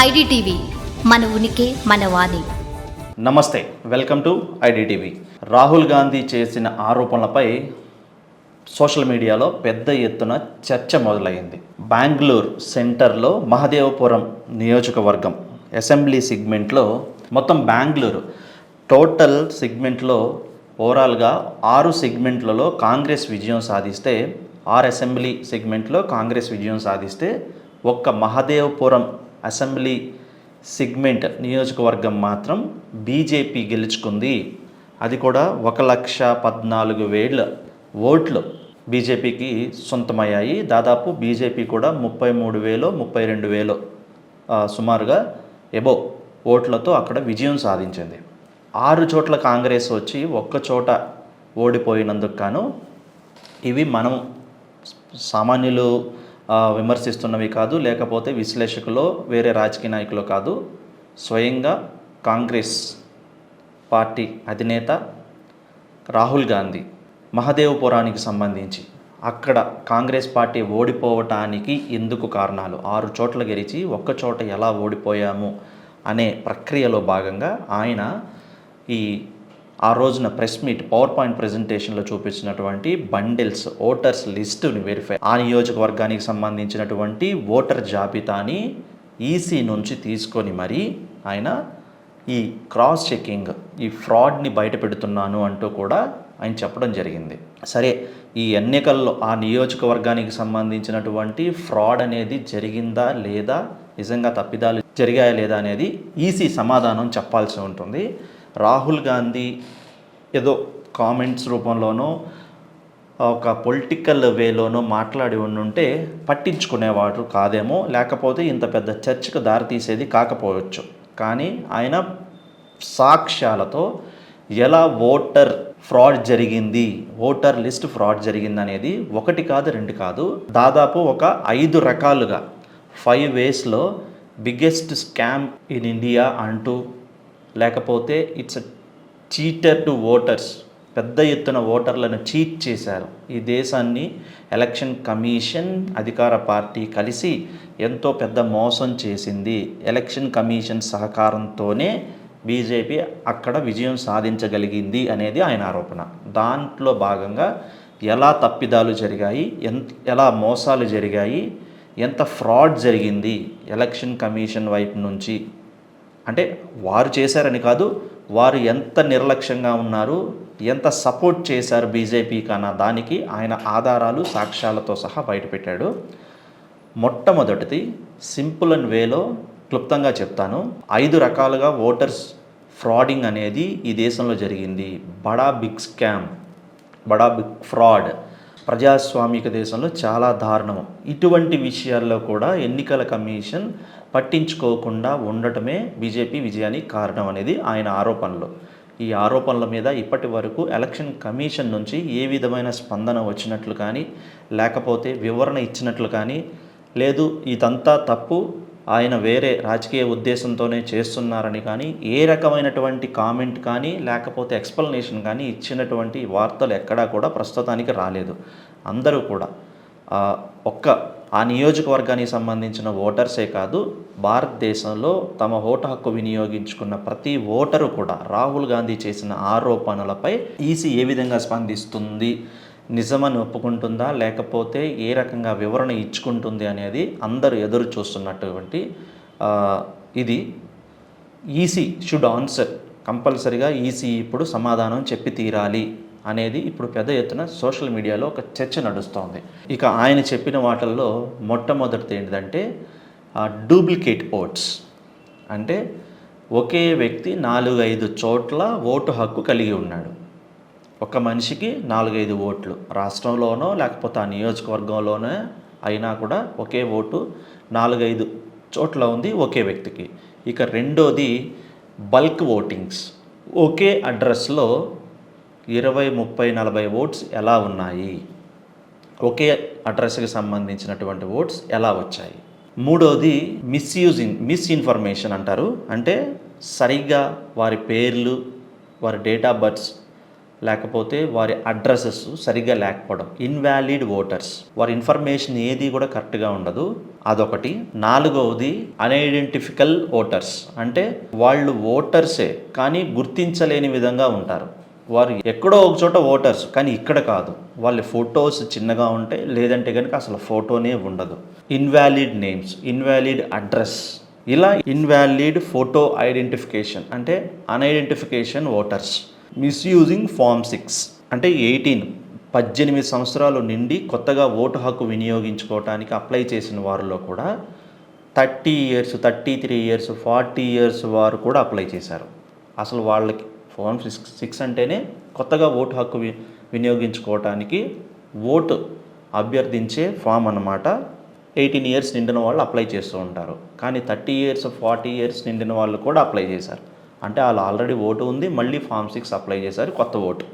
IDTV మన ఉనికి మన వాణి. నమస్తే welcome to IDTV. Rahul Gandhi చేసిన ఆరోపణలపై సోషల్ మీడియాలో పెద్ద ఎత్తున చర్చ మొదలైంది. బెంగళూరు సెంటర్లో మహదేవపురం నియోజకవర్గం అసెంబ్లీ సిగ్మెంట్లో మొత్తం బెంగళూరు టోటల్ సిగ్మెంట్లో ఓవరాల్గా ఆరు సిగ్మెంట్లలో కాంగ్రెస్ విజయం సాధిస్తే ఆరు అసెంబ్లీ సెగ్మెంట్లో కాంగ్రెస్ విజయం సాధిస్తే ఒక్క మహదేవపురం అసెంబ్లీ సిగ్మెంట్ నియోజకవర్గం మాత్రం బీజేపీ గెలుచుకుంది. అది కూడా ఒక లక్ష పద్నాలుగు వేల ఓట్లు బీజేపీకి సొంతమయ్యాయి. దాదాపు బీజేపీ కూడా ముప్పై మూడు వేలు ముప్పై రెండు వేలు సుమారుగా ఎబో ఓట్లతో అక్కడ విజయం సాధించింది. ఆరు చోట్ల కాంగ్రెస్ వచ్చి ఒక్క చోట ఓడిపోయినందుకు గాను ఇవి మనం సామాన్యులు విమర్శిస్తున్నవి కాదు లేకపోతే విశ్లేషకులు వేరే రాజకీయ నాయకులు కాదు. స్వయంగా కాంగ్రెస్ పార్టీ అధినేత రాహుల్ గాంధీ మహదేవపురానికి సంబంధించి అక్కడ కాంగ్రెస్ పార్టీ ఓడిపోవటానికి ఎందుకు కారణాలు? ఆరు చోట్ల గెలిచి ఒక్క చోట ఎలా ఓడిపోయాము? అనే ప్రక్రియలో భాగంగా ఆయన ఈ ఆ రోజున ప్రెస్ మీట్ పవర్ పాయింట్ ప్రజెంటేషన్లో చూపించినటువంటి బండిల్స్ ఓటర్స్ లిస్టుని వెరిఫై ఆ నియోజకవర్గానికి సంబంధించినటువంటి ఓటర్ జాబితాని ఈసీ నుంచి తీసుకొని మరీ ఆయన ఈ క్రాస్ చెకింగ్ ఈ ఫ్రాడ్ని బయట పెడుతున్నాను అంటూ కూడా ఆయన చెప్పడం జరిగింది. సరే ఈ ఎన్నికల్లో ఆ నియోజకవర్గానికి సంబంధించినటువంటి ఫ్రాడ్ అనేది జరిగిందా లేదా నిజంగా తప్పిదాలు జరిగాయా లేదా అనేది ఈసీ సమాధానం చెప్పాల్సి ఉంటుంది. రాహుల్ గాంధీ ఏదో కామెంట్స్ రూపంలోనో ఒక పొలిటికల్ వేలోనో మాట్లాడి ఉండుంటే పట్టించుకునేవాడు కాదేమో లేకపోతే ఇంత పెద్ద చర్చకు దారితీసేది కాకపోవచ్చు. కానీ ఆయన సాక్ష్యాలతో ఎలా ఓటర్ ఫ్రాడ్ జరిగింది ఓటర్ లిస్ట్ ఫ్రాడ్ జరిగింది అనేది ఒకటి కాదు రెండు కాదు. దాదాపు ఒక ఐదు రకాలుగా ఫైవ్ వేస్లో బిగ్గెస్ట్ స్కామ్ ఇన్ ఇండియా అంటూ లేకపోతే ఇట్స్ చీటర్ టు ఓటర్స్. పెద్ద ఎత్తున ఓటర్లను చీట్ చేశారు. ఈ దేశాన్ని ఎలక్షన్ కమిషన్ అధికార పార్టీ కలిసి ఎంతో పెద్ద మోసం చేసింది. ఎలక్షన్ కమిషన్ సహకారంతోనే బీజేపీ అక్కడ విజయం సాధించగలిగింది అనేది ఆయన ఆరోపణ. దాంట్లో భాగంగా ఎలా తప్పిదాలు జరిగాయి ఎంత ఎలా మోసాలు జరిగాయి ఎంత ఫ్రాడ్ జరిగింది ఎలక్షన్ కమిషన్ వైపు నుంచి. అంటే వారు చేశారని కాదు వారు ఎంత నిర్లక్ష్యంగా ఉన్నారు ఎంత సపోర్ట్ చేశారు బీజేపీకి అన్న దానికి ఆయన ఆధారాలు సాక్ష్యాలతో సహా బయటపెట్టాడు మొట్టమొదటిది సింపుల్ అండ్ వేలో క్లుప్తంగా చెప్తాను. ఐదు రకాలుగా ఓటర్స్ ఫ్రాడింగ్ అనేది ఈ దేశంలో జరిగింది. బడా బిగ్ స్కామ్ బడా బిగ్ ఫ్రాడ్ ప్రజాస్వామిక దేశంలో చాలా దారుణము. ఇటువంటి విషయాల్లో కూడా ఎన్నికల కమిషన్ పట్టించుకోకుండా ఉండటమే బీజేపీ విజయానికి కారణం అనేది ఆయన ఆరోపణలు. ఈ ఆరోపణల మీద ఇప్పటి వరకు ఎలక్షన్ కమిషన్ నుంచి ఏ విధమైన స్పందన వచ్చినట్లు కానీ లేకపోతే వివరణ ఇచ్చినట్లు కానీ లేదు ఇదంతా తప్పు ఆయన వేరే రాజకీయ ఉద్దేశంతోనే చేస్తున్నారని కానీ ఏ రకమైనటువంటి కామెంట్ కానీ లేకపోతే ఎక్స్ప్లెనేషన్ కానీ ఇచ్చినటువంటి వార్తలు ఎక్కడా కూడా ప్రస్తుతానికి రాలేదు. అందరూ కూడా. ఒక్క ఆ నియోజకవర్గానికి సంబంధించిన ఓటర్సే కాదు భారతదేశంలో తమ ఓటు హక్కు వినియోగించుకున్న ప్రతి ఓటరు కూడా రాహుల్ గాంధీ చేసిన ఆరోపణలపై ఈసీ ఏ విధంగా స్పందిస్తుంది నిజమని ఒప్పుకుంటుందా? లేకపోతే ఏ రకంగా వివరణ ఇచ్చుకుంటుంది అనేది అందరూ ఎదురు చూస్తున్నటువంటి ఇది. EC should answer. కంపల్సరిగా ఈసీ ఇప్పుడు సమాధానం చెప్పి తీరాలి అనేది ఇప్పుడు పెద్ద ఎత్తున సోషల్ మీడియాలో ఒక చర్చ నడుస్తోంది. ఇక ఆయన చెప్పిన వాటిల్లో మొట్టమొదటిది ఏంటంటే డూప్లికేట్ ఓట్స్. అంటే ఒకే వ్యక్తి నాలుగు ఐదు చోట్ల ఓటు హక్కు కలిగి ఉన్నాడు. ఒక మనిషికి నాలుగైదు ఓట్లు. రాష్ట్రంలోనో లేకపోతే ఆ నియోజకవర్గంలోనే అయినా కూడా ఒకే ఓటు నాలుగైదు చోట్ల ఉంది ఒకే వ్యక్తికి. ఇక రెండోది బల్క్ ఓటింగ్స్. ఒకే అడ్రస్లో ఇరవై ముప్పై నలభై ఓట్స్ ఎలా ఉన్నాయి? ఒకే అడ్రస్కి సంబంధించినటువంటి ఓట్స్ ఎలా వచ్చాయి? మూడోది మిస్యూజింగ్ మిస్ఇన్ఫర్మేషన్ అంటారు. అంటే సరిగ్గా వారి పేర్లు వారి డేట్ ఆఫ్ బర్త్స్ లేకపోతే వారి అడ్రస్సెస్ సరిగ్గా లేకపోవడం. Invalid voters. వారి ఇన్ఫర్మేషన్ ఏది కూడా కరెక్ట్గా ఉండదు. అదొకటి. నాలుగవది అన్ఐడెంటిఫికల్ ఓటర్స్. అంటే వాళ్ళు ఓటర్సే కానీ గుర్తించలేని విధంగా ఉంటారు. వారు ఎక్కడో ఒక చోట ఓటర్స్ కానీ ఇక్కడ కాదు. వాళ్ళ ఫొటోస్ చిన్నగా ఉంటాయి లేదంటే కనుక అసలు ఫోటోనే ఉండదు. Invalid names invalid address. ఇలా ఇన్వాలిడ్ ఫోటో ఐడెంటిఫికేషన్ అంటే unidentification voters. Misusing form six అంటే ఎయిటీన్ పద్దెనిమిది సంవత్సరాలు నిండి కొత్తగా ఓటు హక్కు వినియోగించుకోవటానికి అప్లై చేసిన వారిలో కూడా thirty years thirty three years forty years వారు కూడా అప్లై చేశారు. అసలు వాళ్ళకి ఫామ్ సిక్స్ సిక్స్ అంటేనే కొత్తగా ఓటు హక్కు వినియోగించుకోవటానికి ఓటు అభ్యర్థించే ఫామ్ అన్నమాట. ఎయిటీన్ ఇయర్స్ నిండిన వాళ్ళు అప్లై చేస్తూ ఉంటారు. కానీ థర్టీ ఇయర్స్ ఫార్టీ ఇయర్స్ నిండిన వాళ్ళు కూడా అప్లై చేశారు. అంటే వాళ్ళు ఆల్రెడీ ఓటు ఉంది మళ్ళీ ఫామ్ సిక్స్ అప్లై చేశారు కొత్త ఓటు.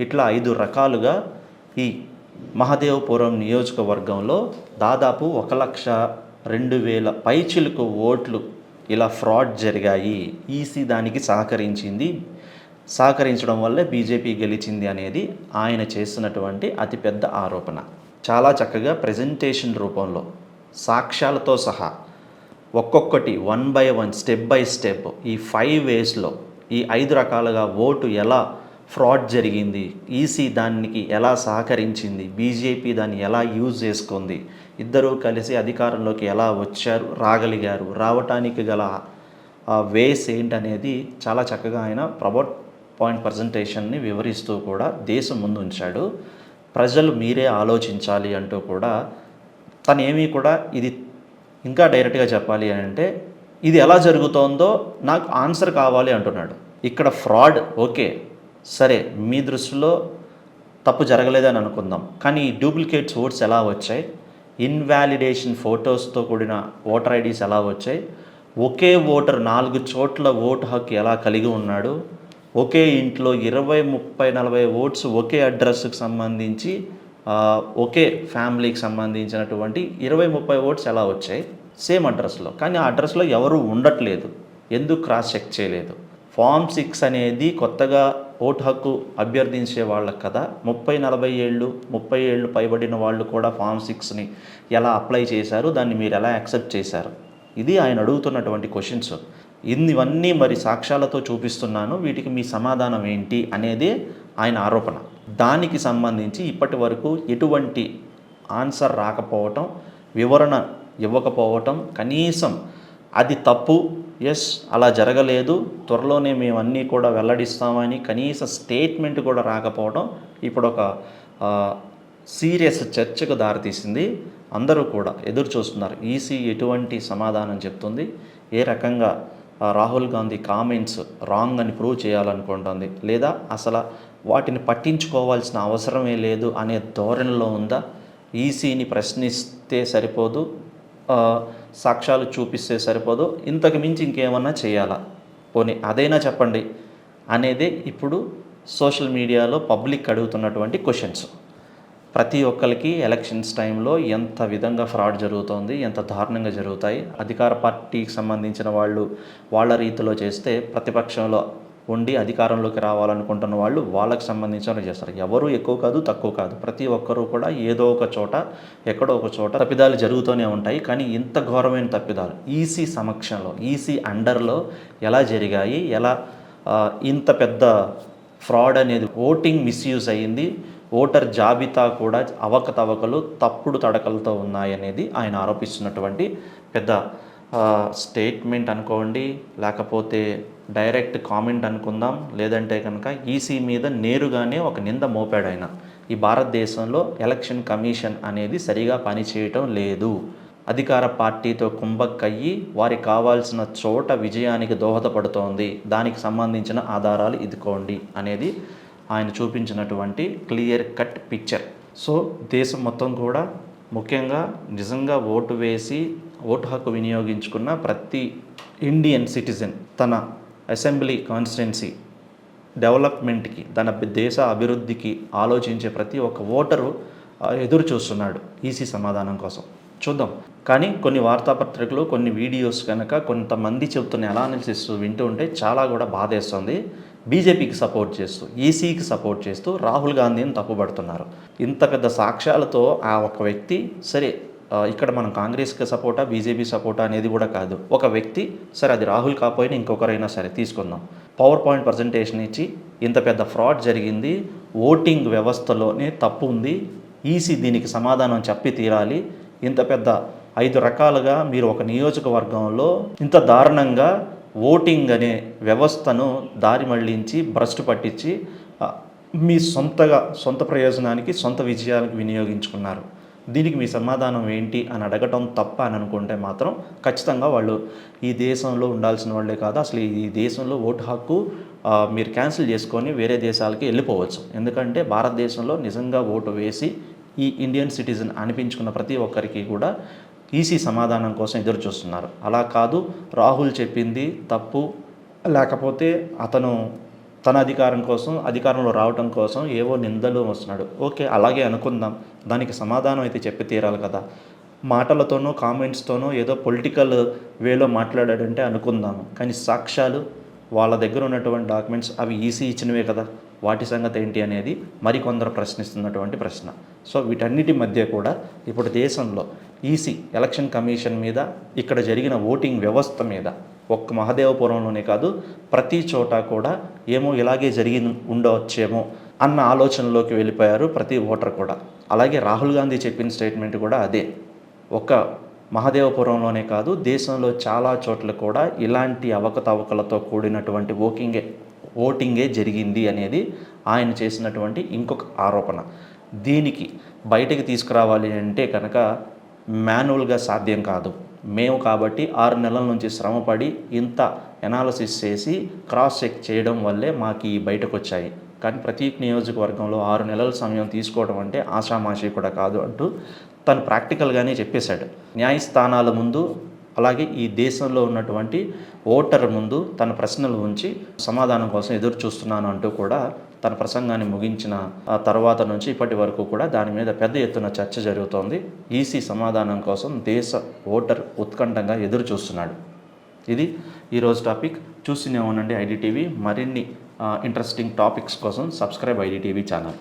ఇట్లా ఐదు రకాలుగా ఈ మహదేవపురం నియోజకవర్గంలో దాదాపు ఒక లక్ష రెండు వేల పైచిలకు ఓట్లు ఇలా ఫ్రాడ్ జరిగాయి. ఈసీ దానికి సహకరించింది. సహకరించడం వల్లే బీజేపీ గెలిచింది అనేది ఆయన చేస్తున్నటువంటి అతిపెద్ద ఆరోపణ. చాలా చక్కగా ప్రజెంటేషన్ రూపంలో సాక్ష్యాలతో సహా ఒక్కొక్కటి one by one step by step ఈ ఫైవ్ వేస్లో ఈ ఐదు రకాలుగా ఓటు ఎలా ఫ్రాడ్ జరిగింది ఈసీ దానికి ఎలా సహకరించింది బీజేపీ దాన్ని ఎలా యూజ్ చేసుకుంది ఇద్దరూ కలిసి అధికారంలోకి ఎలా వచ్చారు రాగలిగారు రావటానికి గల వేస్ ఏంటనేది చాలా చక్కగా ఆయన ప్రబోట్ పాయింట్ ప్రజెంటేషన్ని వివరిస్తూ కూడా దేశం ముందు ఉంచాడు. ప్రజలు మీరే ఆలోచించాలి అంటూ కూడా తనేమీ కూడా ఇది ఇంకా డైరెక్ట్గా చెప్పాలి అని అంటే ఇది ఎలా జరుగుతోందో నాకు ఆన్సర్ కావాలి అంటున్నాడు. ఇక్కడ ఫ్రాడ్ ఓకే సరే మీ దృష్టిలో తప్పు జరగలేదని అనుకుందాం. కానీ ఈ డూప్లికేట్స్ ఓట్స్ ఎలా వచ్చాయి? ఇన్వాలిడేషన్ ఫొటోస్తో కూడిన ఓటర్ ఐడీస్ ఎలా వచ్చాయి? ఒకే ఓటర్ నాలుగు చోట్ల ఓటు హక్కు ఎలా కలిగి ఉన్నాడు? ఒకే ఇంట్లో ఇరవై ముప్పై నలభై ఓట్స్ ఒకే అడ్రస్కి సంబంధించి ఒకే ఫ్యామిలీకి సంబంధించినటువంటి ఇరవై ముప్పై ఓట్స్ ఎలా వచ్చాయి? సేమ్ అడ్రస్లో. కానీ ఆ అడ్రస్లో ఎవరు ఉండట్లేదు. ఎందుకు క్రాస్ చెక్ చేయలేదు? ఫామ్ సిక్స్ అనేది కొత్తగా ఓటు హక్కు అభ్యర్థించే వాళ్ళకి కదా ముప్పై నలభై ఏళ్ళు ముప్పై ఏళ్ళు పైబడిన వాళ్ళు కూడా ఫామ్ సిక్స్ని ఎలా అప్లై చేశారు? దాన్ని మీరు ఎలా యాక్సెప్ట్ చేశారు? ఇది ఆయన అడుగుతున్నటువంటి క్వశ్చన్స్. ఇవన్నీ మరి సాక్ష్యాలతో చూపిస్తున్నాను. వీటికి మీ సమాధానం ఏంటి? అనేది ఆయన ఆరోపణ. దానికి సంబంధించి ఇప్పటి వరకు ఎటువంటి ఆన్సర్ రాకపోవటం వివరణ ఇవ్వకపోవటం కనీసం అది తప్పు ఎస్ అలా జరగలేదు త్వరలోనే మేము అన్నీ కూడా వెల్లడిస్తామని కనీస స్టేట్మెంట్ కూడా రాకపోవడం ఇప్పుడు ఒక సీరియస్ చర్చకు దారితీసింది. అందరూ కూడా ఎదురు చూస్తున్నారు. ఈసీ ఎటువంటి సమాధానం చెప్తుంది? ఏ రకంగా రాహుల్ గాంధీ కామెంట్స్ రాంగ్ అని ప్రూవ్ చేయాలనుకుంటుంది? లేదా అసలు వాటిని పట్టించుకోవాల్సిన అవసరమే లేదు అనే ధోరణిలో ఉందా? ఈసీని ప్రశ్నిస్తే సరిపోదు సాక్ష్యాలు చూపిస్తే సరిపోదు. ఇంతకు మించి ఇంకేమన్నా చేయాలా? పోనీ అదైనా చెప్పండి అనేది ఇప్పుడు సోషల్ మీడియాలో పబ్లిక్ అడుగుతున్నటువంటి క్వశ్చన్స్. ప్రతి ఒక్కరికి ఎలక్షన్స్ టైంలో ఎంత విధంగా ఫ్రాడ్ జరుగుతోంది ఎంత దారుణంగా జరుగుతాయి అధికార పార్టీకి సంబంధించిన వాళ్ళు వాళ్ళ రీతిలో చేస్తే ప్రతిపక్షంలో ఉండి అధికారంలోకి రావాలనుకుంటున్న వాళ్ళు వాళ్ళకి సంబంధించిన చేస్తారు. ఎవరు ఎక్కువ కాదు తక్కువ కాదు. ప్రతి ఒక్కరూ కూడా ఏదో ఒక చోట ఎక్కడో ఒక చోట తప్పిదాలు జరుగుతూనే ఉంటాయి. కానీ ఇంత ఘోరమైన తప్పిదాలు ఈసీ సమక్షంలో ఈసీ అండర్లో ఎలా జరిగాయి? ఎలా ఇంత పెద్ద ఫ్రాడ్ అనేది ఓటింగ్ మిస్యూజ్ అయ్యింది ఓటర్ జాబితా కూడా అవకతవకలు తప్పుడు తడకలతో ఉన్నాయనేది ఆయన ఆరోపిస్తున్నటువంటి పెద్ద స్టేట్మెంట్ అనుకోండి లేకపోతే డైరెక్ట్ కామెంట్ అనుకుందాం లేదంటే కనుక ఈసీ మీద నేరుగానే ఒక నింద మోపాడు ఆయన ఈ భారతదేశంలో ఎలక్షన్ కమిషన్ అనేది సరిగా పనిచేయటం లేదు. అధికార పార్టీతో కుంభక్కయ్యి వారికి కావాల్సిన చోట విజయానికి దోహదపడుతోంది. దానికి సంబంధించిన ఆధారాలు ఇదికోండి అనేది ఆయన చూపించినటువంటి క్లియర్ కట్ పిక్చర్ సో దేశం మొత్తం కూడా ముఖ్యంగా నిజంగా ఓటు వేసి ఓటు హక్కు వినియోగించుకున్న ప్రతి ఇండియన్ సిటిజన్ తన అసెంబ్లీ కాన్స్టిట్యున్సీ డెవలప్మెంట్కి తన దేశ అభివృద్ధికి ఆలోచించే ప్రతి ఒక్క ఓటరు ఎదురు చూస్తున్నాడు ఈసీ సమాధానం కోసం. చూద్దాం. కానీ కొన్ని వార్తాపత్రికలు కొన్ని వీడియోస్ కనుక కొంతమంది చెబుతున్న అనాలిసిస్ వింటూ ఉంటే చాలా కూడా బాధేస్తుంది. బీజేపీకి సపోర్ట్ చేస్తూ ఈసీకి సపోర్ట్ చేస్తూ రాహుల్ గాంధీని తప్పుపడుతున్నారు ఇంత పెద్ద సాక్ష్యాలతో ఆ ఒక వ్యక్తి సరే ఇక్కడ మనం కాంగ్రెస్కి సపోర్టా బీజేపీ సపోర్టా అనేది కూడా కాదు. ఒక వ్యక్తి సరే అది రాహుల్ కాకపోయినా ఇంకొకరైనా సరే తీసుకుందాం. పవర్ పాయింట్ ప్రజెంటేషన్ ఇచ్చి ఇంత పెద్ద ఫ్రాడ్ జరిగింది ఓటింగ్ వ్యవస్థలోనే తప్పు ఉంది ఈసీ దీనికి సమాధానం చెప్పి తీరాలి. ఇంత పెద్ద ఐదు రకాలుగా మీరు ఒక నియోజకవర్గంలో ఇంత దారుణంగా ఓటింగ్ అనే వ్యవస్థను దారి మళ్ళించి భ్రష్టు పట్టించి మీ సొంతగా సొంత ప్రయోజనానికి సొంత విజయానికి వినియోగించుకున్నారు. దీనికి మీ సమాధానం ఏంటి అని అడగటం తప్ప అని అనుకుంటే మాత్రం ఖచ్చితంగా వాళ్ళు ఈ దేశంలో ఉండాల్సిన వాళ్ళే కాదు అసలు ఈ దేశంలో ఓటు హక్కు మీరు క్యాన్సిల్ చేసుకొని వేరే దేశాలకి వెళ్ళిపోవచ్చు. ఎందుకంటే భారతదేశంలో నిజంగా ఓటు వేసి ఈ ఇండియన్ సిటిజన్ అనిపించుకున్న ప్రతి ఒక్కరికి కూడా ఈసీ సమాధానం కోసం ఎదురు చూస్తున్నారు. అలా కాదు రాహుల్ చెప్పింది తప్పు. లేకపోతే అతను తన అధికారం కోసం అధికారంలో రావటం కోసం ఏవో నిందలు వస్తున్నాడు. ఓకే అలాగే అనుకుందాం. దానికి సమాధానం అయితే చెప్పి తీరాలి కదా. మాటలతోనో కామెంట్స్తోనో ఏదో పొలిటికల్ వేలో మాట్లాడాడంటే అనుకుందాము. కానీ సాక్ష్యాలు వాళ్ళ దగ్గర ఉన్నటువంటి డాక్యుమెంట్స్ అవి ఈసీ ఇచ్చినవే కదా. వాటి సంగతి ఏంటి అనేది మరికొందరు ప్రశ్నిస్తున్నటువంటి ప్రశ్న. సో వీటన్నిటి మధ్య కూడా ఇప్పుడు దేశంలో ఈసీ ఎలక్షన్ కమిషన్ మీద ఇక్కడ జరిగిన ఓటింగ్ వ్యవస్థ మీద ఒక్క మహదేవపురంలోనే కాదు ప్రతి చోట కూడా ఏమో ఇలాగే జరిగి ఉండవచ్చేమో అన్న ఆలోచనలోకి వెళ్ళిపోయారు ప్రతి ఓటర్ కూడా. అలాగే రాహుల్ గాంధీ చెప్పిన స్టేట్మెంట్ కూడా అదే. ఒక మహదేవపురంలోనే కాదు దేశంలో చాలా చోట్ల కూడా ఇలాంటి అవకతవకలతో కూడినటువంటి ఓకింగే ఓటింగే జరిగింది అనేది ఆయన చేసినటువంటి ఇంకొక ఆరోపణ. దీనికి బయటకు తీసుకురావాలి అంటే కనుక మాన్యువల్గా సాధ్యం కాదు. మేము కాబట్టి ఆరు నెలల నుంచి శ్రమపడి ఇంత ఎనాలసిస్ చేసి క్రాస్ చెక్ చేయడం వల్లే మాకు ఈ బయటకు వచ్చాయి కానీ ప్రతి నియోజకవర్గంలో ఆరు నెలల సమయం తీసుకోవడం అంటే ఆషామాషి కూడా కాదు అంటూ తను ప్రాక్టికల్గానే చెప్పేశాడు. న్యాయస్థానాల ముందు అలాగే ఈ దేశంలో ఉన్నటువంటి ఓటర్ ముందు తన ప్రశ్నలు ఉంచి సమాధానం కోసం ఎదురు చూస్తున్నాను అంటూ కూడా తన ప్రసంగాన్ని ముగించిన తర్వాత నుంచి ఇప్పటి వరకు కూడా దాని మీద పెద్ద ఎత్తున చర్చ జరుగుతోంది. ఈసీ సమాధానం కోసం దేశ ఓటర్ ఉత్కంఠంగా ఎదురు చూస్తున్నాడు. ఇది ఈరోజు టాపిక్. చూస్తూనే ఉండండి ఐడిటీవీ మరిన్ని ఇంట్రెస్టింగ్ టాపిక్స్ కోసం సబ్స్క్రైబ్ ఐడిటీవీ ఛానల్.